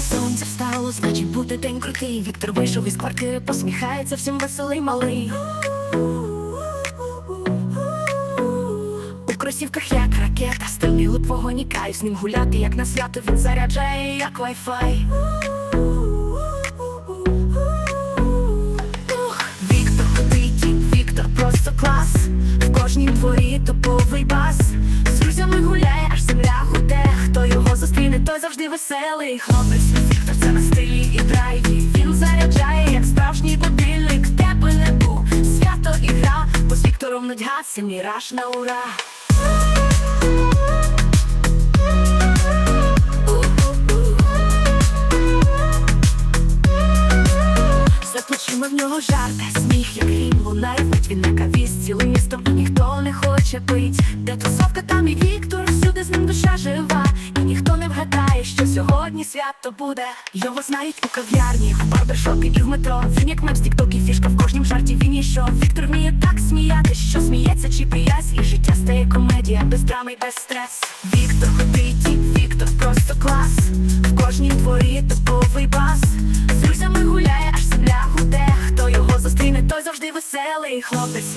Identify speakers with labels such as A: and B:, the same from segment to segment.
A: сонце встало, значить буде день крутий. Віктор вийшов із квартири, посміхається всім веселий малий. У кросівках як ракета, стильний луп вогоні кайф з ним гуляти, як на свято він заряджає, як вайфай. Віктор ходить, Віктор просто клас. В кожній дворі топовий бас. Веселий. Хлопець Віктор це на стилі і драйві. Він заряджає, як справжній будильник. Де би не був свято і гра, бо з Віктором нудьга, це міраж на ура. За плечима в нього жарти, сміх, як грім лунає вмить Він на каві з цілим містом ніхто не хоче пить Де тусовка, там і Віктор, всюди з ним душа жива Вгадає, що сьогодні свято буде. Його знають у кав'ярні, в барбершопі і в метро. Він як мем з тікток і фішка в кожнім жарті він ішов Віктор вміє так сміяти, що сміється чи приясь І життя стає комедія, без драми і без стрес. Віктор ходить, і Віктор просто клас. В кожній дворі топовий бас. З друзями гуляє, аж земля гуде. Хто його зустріне, той завжди веселий. Хлопець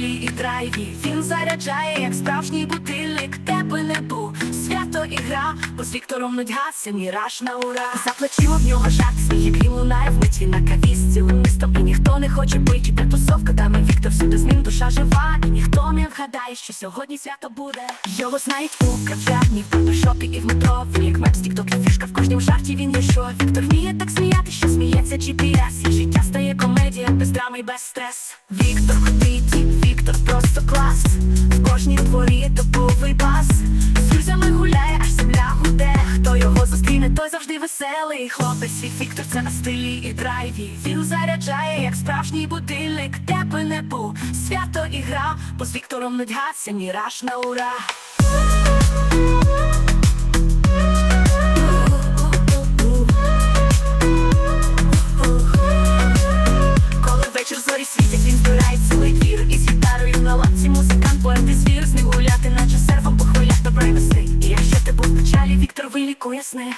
A: і стилі і драйві. Він заряджає, як справжній будильник Де би не був свято і гра. Бо з Віктором нудьга, це міраж на ура. За в нього жарт, сміх, він лунає вмить. Він на каві з цілим містом І ніхто не хоче пить Де тусовка, там і Віктор всюди з ним душа жива. І ніхто не вгадає, що сьогодні свято буде. Його знають у кав'ярні, в барбершопі і в метро. Він як мем з фішка в кожнім жарті він є що. Віктор вміє так сміяти, що сміється GPS І життя стає комедія, без драми і без стрес. Віктор ходить, Віктор просто клас. В кожній дворі топовий бас. З друзями гуляє, аж земля гуде. Хто його зустріне, той завжди веселий. Хлопець і Віктор це на стилі і драйві. Він заряджає, як справжній будильник. Де би не був свято і гра. Бо з Віктором нудьга, це міраж на ура. Вечір зорі світять, він збирає сни